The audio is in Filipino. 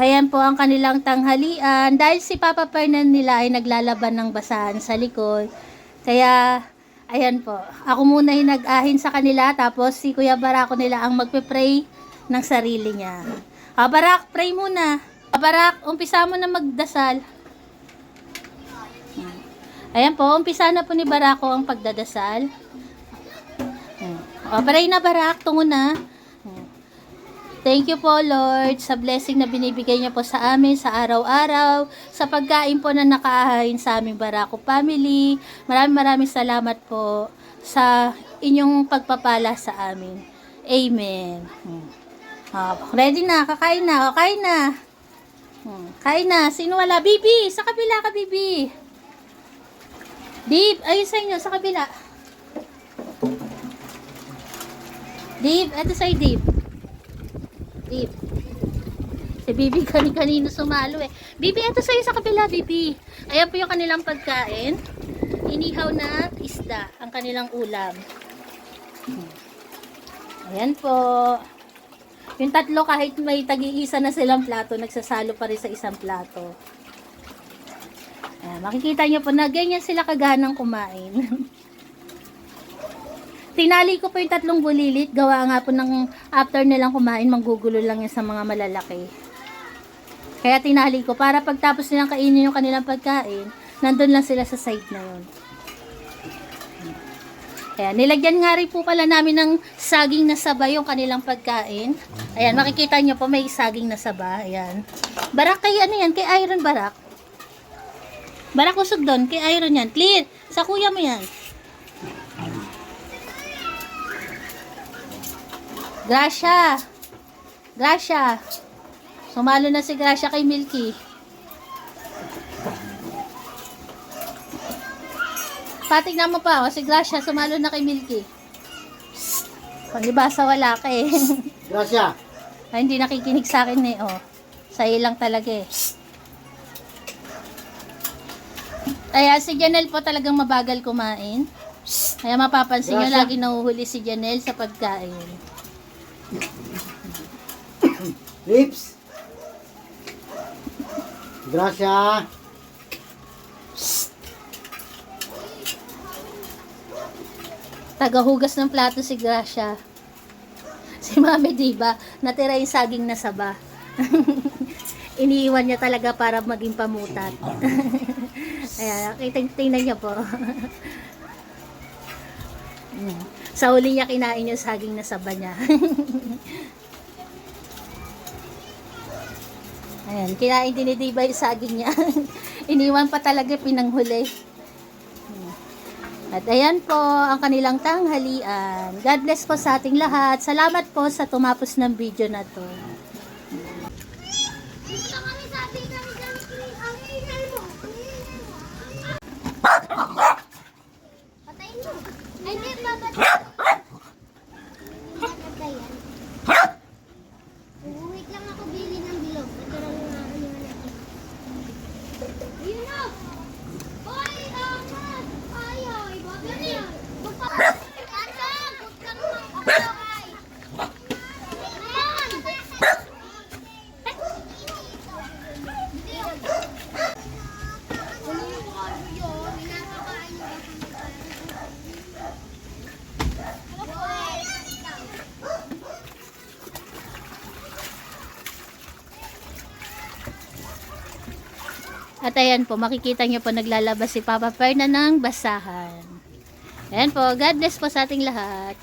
Ayan po ang kanilang tanghalian. Dahil si Papa Fernan nila ay naglalaban ng basahan sa likod. Kaya, ayan po. Ako muna yung nag-ahin sa kanila. Tapos si Kuya Barako nila ang magpe-pray ng sarili niya. Ah, Barak, pray muna. Ah, Barak, umpisa mo na magdasal. Ayan po, umpisa na po ni Barako ang pagdadasal. O, pray na Barak, tungo na. Thank you po Lord sa blessing na binibigay niya po sa amin sa araw-araw, sa pagkain po na nakaahain sa aming Barako family. Maraming maraming salamat po sa inyong pagpapala sa amin. Amen. Hmm. Ah, ready na, kakain na, o, kain na. Hmm, kain na, sino wala? Bibi, sa kabila ka, Bibi. Dave, ayun sa inyo, sa kabila. Dave, eto sa'yo, Dave. Dave. Si Bibi kani-kanino sumalo eh. Bibi, eto sa'yo sa kabila, Bibi. Ayan po yung kanilang pagkain. Inihaw na isda, ang kanilang ulam. Ayan po. Yung tatlo, kahit may tagi-isa na silang plato, nagsasalo pa rin sa isang plato. Ayan, makikita nyo po na ganyan sila kaganang kumain. Tinali ko po yung tatlong bulilit. Gawa nga po ng after nilang kumain, manggugulo lang yan sa mga malalaki. Kaya tinali ko para pagtapos nilang kainin yung kanilang pagkain, nandun lang sila sa side na yun. Ayan, nilagyan nga rin po pala namin ng saging na saba yung kanilang pagkain. Ayan, makikita nyo po may saging na saba. Ayan. Barak kay ano yan? Kay Iron Barak. Barak usog doon. Kay Iron yan. Clear. Sa kuya mo yan. Gracia. Gracia. Sumalo na si Gracia kay Milky. Patignan mo pa, oh, si Gracia sumalo na kay Milky. Palibasa wala ka eh. Gracia. Ay, hindi nakikinig sa akin eh, oh. Sa lang talaga eh. Kaya si Janelle po talagang mabagal kumain. Kaya mapapansin nyo, lagi nahuhuli si Janelle sa pagkain. Lips. Gracia. Tagahugas ng plato si Gracia. Si Mami Diba, natira yung saging na saba. Iniiwan niya talaga para maging pamutat. Ayan, tingnan niyo po. Mm. Sa huli niya kinain yung saging na saba niya. Ayan, kinain din ni Diba yung saging niya. Iniwan pa talaga pinanghuli. At ayan po ang kanilang tanghalian. God bless po sa ating lahat. Salamat po sa tumapos ng video na to. Patayin mo. Ay, hindi, papatayin. Papatayin. Uuwit lang ako bili ng bilog. Ito lang yung nakakaliwa natin. Ayun na! Hoy, angat! Ayaw, ibabit niya. Magpapatay. Angat! Huwag kang mag-away. Ayan! Kanina ko kayo yun. Pinapakain mo. At ayan po, makikita nyo po naglalabas si Papa Fernan ng basahan. Ayan po, God bless po sa ating lahat.